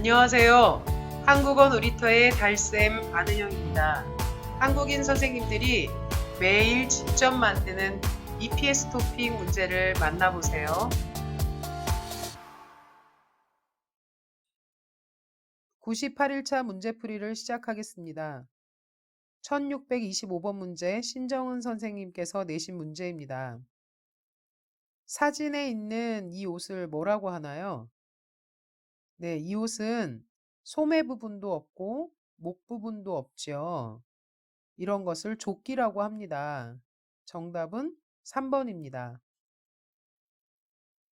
안녕하세요. 한국어 놀이터의 달쌤 안은영입니다. 한국인 선생님들이 매일 직접 만드는 EPS 토픽 문제를 만나보세요. 98일차 문제풀이를 시작하겠습니다. 1625번 문제 신정은 선생님께서 내신 문제입니다. 사진에 있는 이 옷을 뭐라고 하나요? 네, 이 옷은 소매 부분도 없고 목 부분도 없죠. 이런 것을 조끼라고 합니다. 정답은 3번입니다.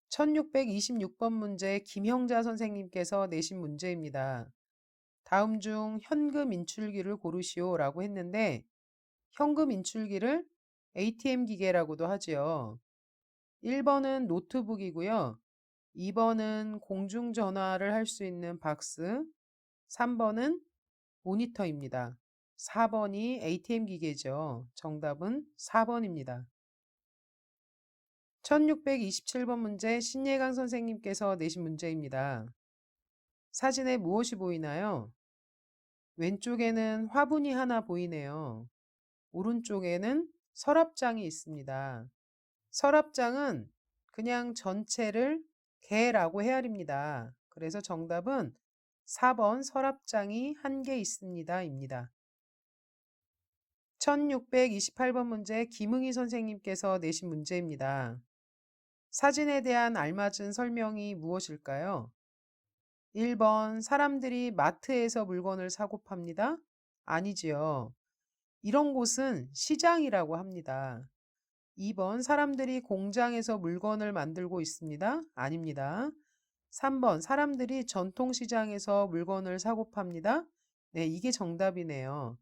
1626번 문제 김형자 선생님께서 내신 문제입니다. 다음 중 현금 인출기를 고르시오 라고 했는데 현금 인출기를 ATM 기계라고도 하지요. 1번은 노트북이고요. 2번은 공중전화를 할 수 있는 박스, 3번은 모니터입니다. 4번이 ATM 기계죠. 정답은 4번입니다. 1627번 문제 신예강 선생님께서 내신 문제입니다. 사진에 무엇이 보이나요? 왼쪽에는 화분이 하나 보이네요. 오른쪽에는 서랍장이 있습니다. 서랍장은 그냥 전체를 개라고 헤아립니다. 그래서 정답은 4번 서랍장이 한 개 있습니다. 입니다. 1628번 문제 김응희 선생님께서 내신 문제입니다. 사진에 대한 알맞은 설명이 무엇일까요? 1번 사람들이 마트에서 물건을 사고 팝니다. 아니지요. 이런 곳은 시장이라고 합니다. 2번 사람들이 공장에서 물건을 만들고 있습니다. 아닙니다. 3번 사람들이 전통시장에서 물건을 사고 팝니다. 네, 이게 정답이네요.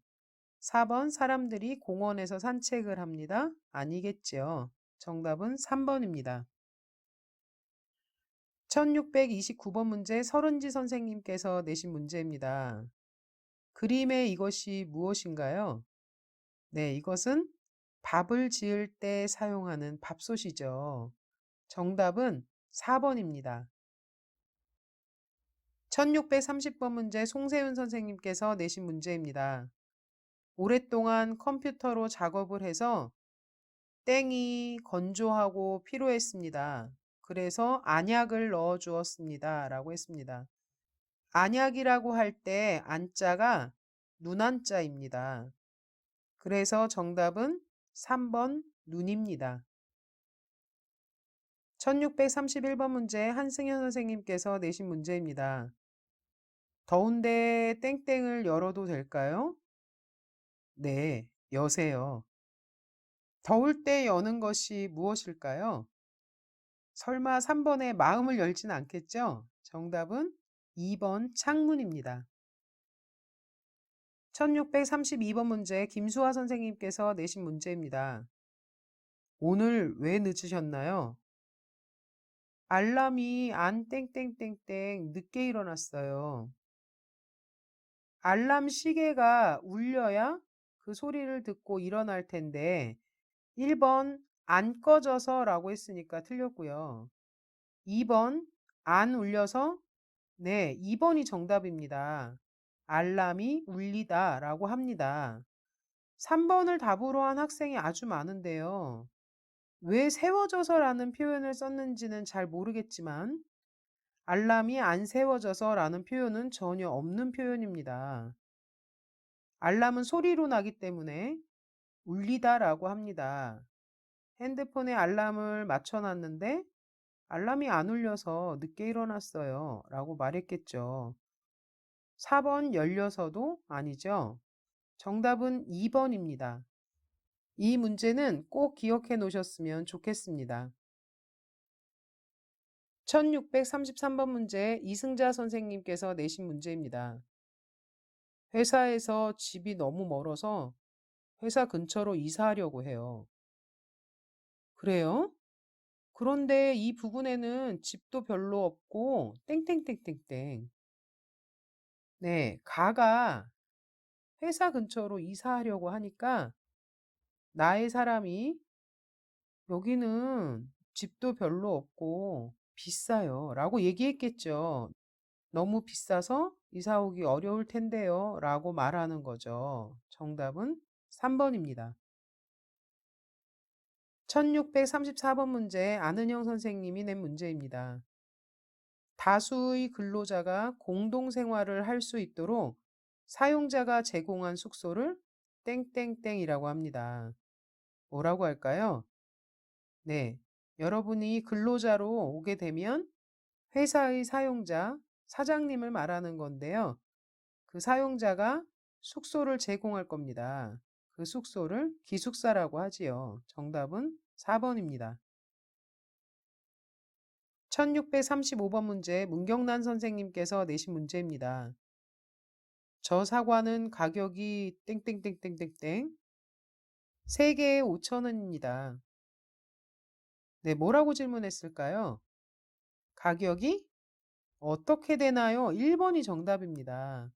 4번 사람들이 공원에서 산책을 합니다. 아니겠죠. 정답은 3번입니다. 1629번 문제 서른지 선생님께서 내신 문제입니다. 그림의 이것이 무엇인가요? 네, 이것은 밥을 지을 때 사용하는 밥솥이죠. 정답은 4번입니다. 1630번 문제 송세윤 선생님께서 내신 문제입니다. 오랫동안 컴퓨터로 작업을 해서 땡이 건조하고 피로했습니다. 그래서 안약을 넣어 주었습니다. 라고 했습니다. 안약이라고 할 때 안자가 눈안자입니다. 그래서 정답은 3번 눈입니다. 1631번 문제 한승현 선생님께서 내신 문제입니다. 더운데 땡땡을 열어도 될까요? 네, 여세요. 더울 때 여는 것이 무엇일까요? 설마 3번에 마음을 열진 않겠죠? 정답은 2번 창문입니다. 1632번 문제 김수아 선생님께서 내신 문제입니다. 오늘 왜 늦으셨나요? 알람이 안 땡땡땡땡 늦게 일어났어요. 알람 시계가 울려야 그 소리를 듣고 일어날 텐데 1번 안 꺼져서 라고 했으니까 틀렸고요. 2번 안 울려서 네, 2번이 정답입니다. 알람이 울리다 라고 합니다. 3번을 답으로 한 학생이 아주 많은데요. 왜 세워져서 라는 표현을 썼는지는 잘 모르겠지만 알람이 안 세워져서 라는 표현은 전혀 없는 표현입니다. 알람은 소리로 나기 때문에 울리다 라고 합니다. 핸드폰에 알람을 맞춰놨는데 알람이 안 울려서 늦게 일어났어요. 라고 말했겠죠. 4번 열려서도 아니죠. 정답은 2번입니다. 이 문제는 꼭 기억해 놓으셨으면 좋겠습니다. 1633번 문제 이승자 선생님께서 내신 문제입니다. 회사에서 집이 너무 멀어서 회사 근처로 이사하려고 해요. 그래요? 그런데 이 부분에는 집도 별로 없고 땡땡땡땡땡. 네, 가가 회사 근처로 이사하려고 하니까 나의 사람이 여기는 집도 별로 없고 비싸요. 라고 얘기했겠죠. 너무 비싸서 이사 오기 어려울 텐데요. 라고 말하는 거죠. 정답은 3 번입니다. 1634 번 문제 안은영 선생님이 낸 문제입니다. 다수의 근로자가 공동생활을 할 수 있도록 사용자가 제공한 숙소를 땡땡땡이라고 합니다. 뭐라고 할까요? 네, 여러분이 근로자로 오게 되면 회사의 사용자, 사장님을 말하는 건데요. 그 사용자가 숙소를 제공할 겁니다. 그 숙소를 기숙사라고 하지요. 정답은 4번입니다. 1635번 문제 문경란 선생님께서 내신 문제입니다. 저 사과는 가격이 땡땡땡땡땡땡 3개에 5천원입니다. 네, 뭐라고 질문했을까요? 가격이 어떻게 되나요? 1번이 정답입니다.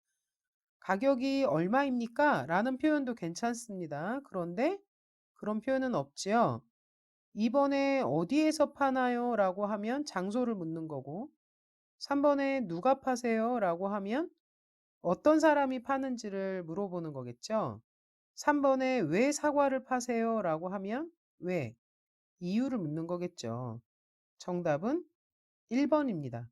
가격이 얼마입니까? 라는 표현도 괜찮습니다. 그런데 그런 표현은 없지요. 2번에 어디에서 파나요? 라고 하면 장소를 묻는 거고 3번에 누가 파세요? 라고 하면 어떤 사람이 파는지를 물어보는 거겠죠. 3번에 왜 사과를 파세요? 라고 하면 왜? 이유를 묻는 거겠죠. 정답은 1번입니다.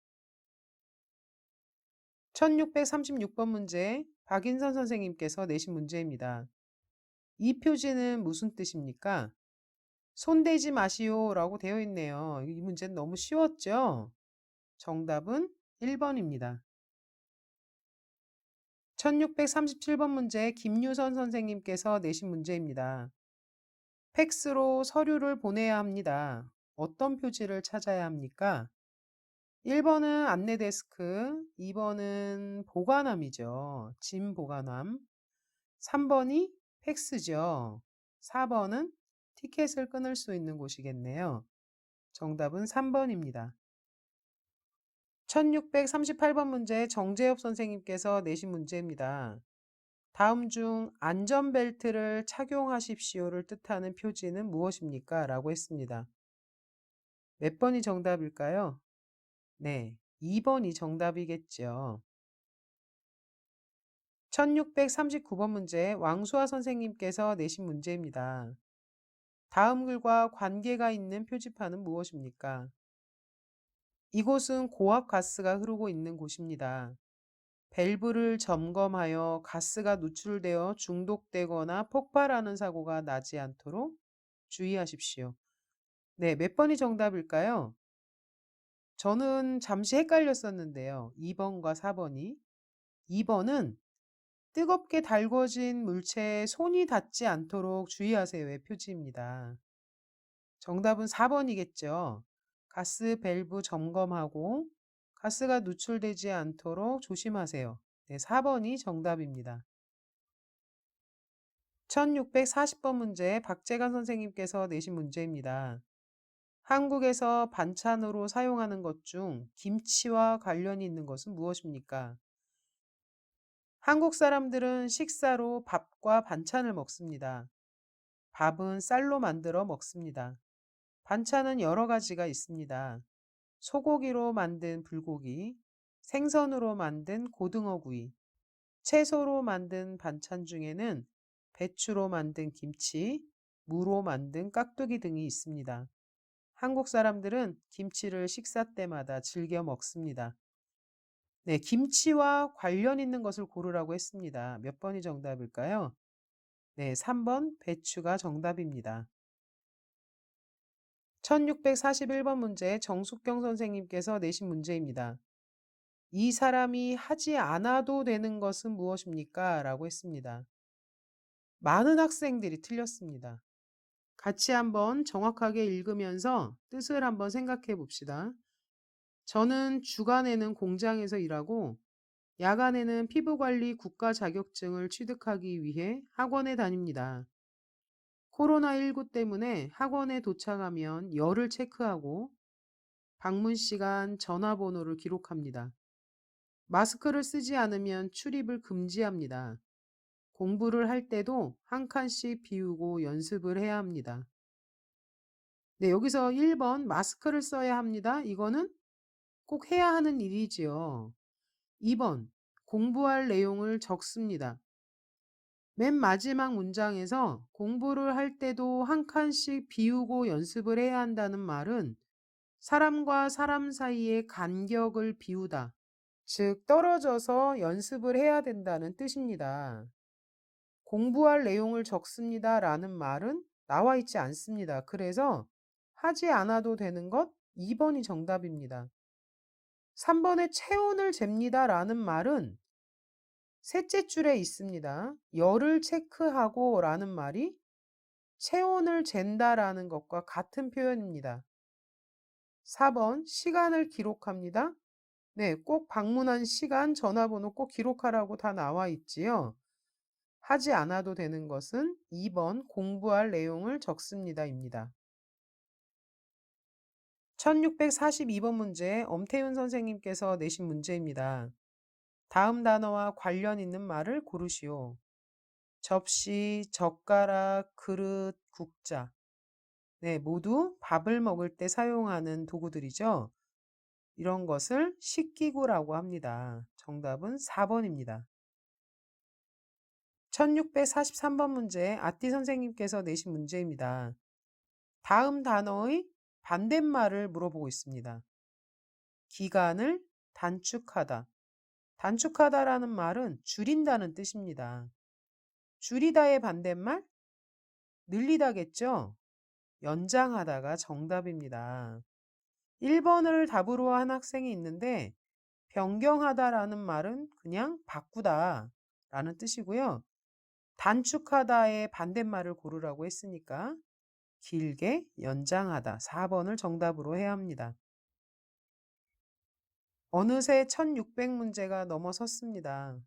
1636번 문제 박인선 선생님께서 내신 문제입니다. 이 표지는 무슨 뜻입니까? 손대지 마시오 라고 되어 있네요. 이 문제는 너무 쉬웠죠? 정답은 1번입니다. 1637번 문제 김유선 선생님께서 내신 문제입니다. 팩스로 서류를 보내야 합니다. 어떤 표지를 찾아야 합니까? 1번은 안내 데스크, 2번은 보관함이죠. 짐 보관함. 3번이 팩스죠. 4번은 티켓을 끊을 수 있는 곳이겠네요. 정답은 3번입니다. 1638번 문제 정재엽 선생님께서 내신 문제입니다. 다음 중 안전벨트를 착용하십시오를 뜻하는 표지는 무엇입니까? 라고 했습니다. 몇 번이 정답일까요? 네, 2번이 정답이겠죠. 1639번 문제 왕수아 선생님께서 내신 문제입니다. 다음 글과 관계가 있는 표지판은 무엇입니까? 이곳은 고압 가스가 흐르고 있는 곳입니다. 밸브를 점검하여 가스가 누출되어 중독되거나 폭발하는 사고가 나지 않도록 주의하십시오. 네, 몇 번이 정답일까요? 저는 잠시 헷갈렸었는데요. 2번과 4번이. 2번은 뜨겁게 달궈진 물체에 손이 닿지 않도록 주의하세요의 표지입니다. 정답은 4번이겠죠. 가스 밸브 점검하고 가스가 누출되지 않도록 조심하세요. 네, 4번이 정답입니다. 1640번 문제 박재관 선생님께서 내신 문제입니다. 한국에서 반찬으로 사용하는 것 중 김치와 관련이 있는 것은 무엇입니까? 한국 사람들은 식사로 밥과 반찬을 먹습니다. 밥은 쌀로 만들어 먹습니다. 반찬은 여러 가지가 있습니다. 소고기로 만든 불고기, 생선으로 만든 고등어구이, 채소로 만든 반찬 중에는 배추로 만든 김치, 무로 만든 깍두기 등이 있습니다. 한국 사람들은 김치를 식사 때마다 즐겨 먹습니다. 네, 김치와 관련 있는 것을 고르라고 했습니다. 몇 번이 정답일까요? 네, 3번 배추가 정답입니다. 1641번 문제 정숙경 선생님께서 내신 문제입니다. 이 사람이 하지 않아도 되는 것은 무엇입니까? 라고 했습니다. 많은 학생들이 틀렸습니다. 같이 한번 정확하게 읽으면서 뜻을 한번 생각해 봅시다. 저는 주간에는 공장에서 일하고 야간에는 피부관리 국가 자격증을 취득하기 위해 학원에 다닙니다. 코로나19 때문에 학원에 도착하면 열을 체크하고 방문 시간, 전화번호를 기록합니다. 마스크를 쓰지 않으면 출입을 금지합니다. 공부를 할 때도 한 칸씩 비우고 연습을 해야 합니다. 네, 여기서 1번 마스크를 써야 합니다. 이거는 꼭 해야 하는 일이지요. 2번 공부할 내용을 적습니다. 맨 마지막 문장에서 공부를 할 때도 한 칸씩 비우고 연습을 해야 한다는 말은 사람과 사람 사이의 간격을 비우다. 즉, 떨어져서 연습을 해야 된다는 뜻입니다. 공부할 내용을 적습니다. 라는 말은 나와 있지 않습니다. 그래서 하지 않아도 되는 것 2번이 정답입니다. 3번에 체온을 잽니다. 라는 말은 셋째 줄에 있습니다. 열을 체크하고 라는 말이 체온을 잰다 라는 것과 같은 표현입니다. 4번 시간을 기록합니다. 네, 꼭 방문한 시간, 전화번호 꼭 기록하라고 다 나와 있지요. 하지 않아도 되는 것은 2번 공부할 내용을 적습니다입니다. 1642번 문제 엄태윤 선생님께서 내신 문제입니다. 다음 단어와 관련 있는 말을 고르시오. 접시, 젓가락, 그릇, 국자. 네, 모두 밥을 먹을 때 사용하는 도구들이죠. 이런 것을 식기구라고 합니다. 정답은 4번입니다. 1643번 문제 아띠 선생님께서 내신 문제입니다. 다음 단어의 반대말을 물어보고 있습니다. 기간을 단축하다. 단축하다라는 말은 줄인다는 뜻입니다. 줄이다의 반대말? 늘리다겠죠? 연장하다가 정답입니다. 1번을 답으로 한 학생이 있는데 변경하다라는 말은 그냥 바꾸다 라는 뜻이고요. 단축하다의 반대말을 고르라고 했으니까 길게 연장하다 4번을 정답으로 해야 합니다. 어느새 1600문제가 넘어섰습니다.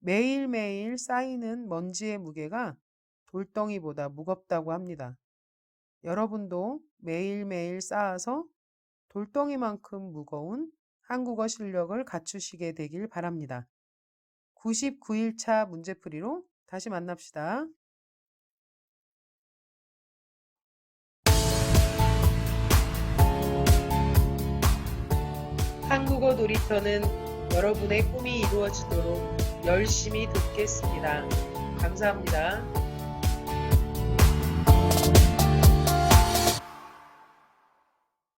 매일매일 쌓이는 먼지의 무게가 돌덩이보다 무겁다고 합니다. 여러분도 매일매일 쌓아서 돌덩이만큼 무거운 한국어 실력을 갖추시게 되길 바랍니다. 99일차 문제풀이로 다시 만납시다. 한국어 놀이터는 여러분의 꿈이 이루어지도록 열심히 돕겠습니다. 감사합니다.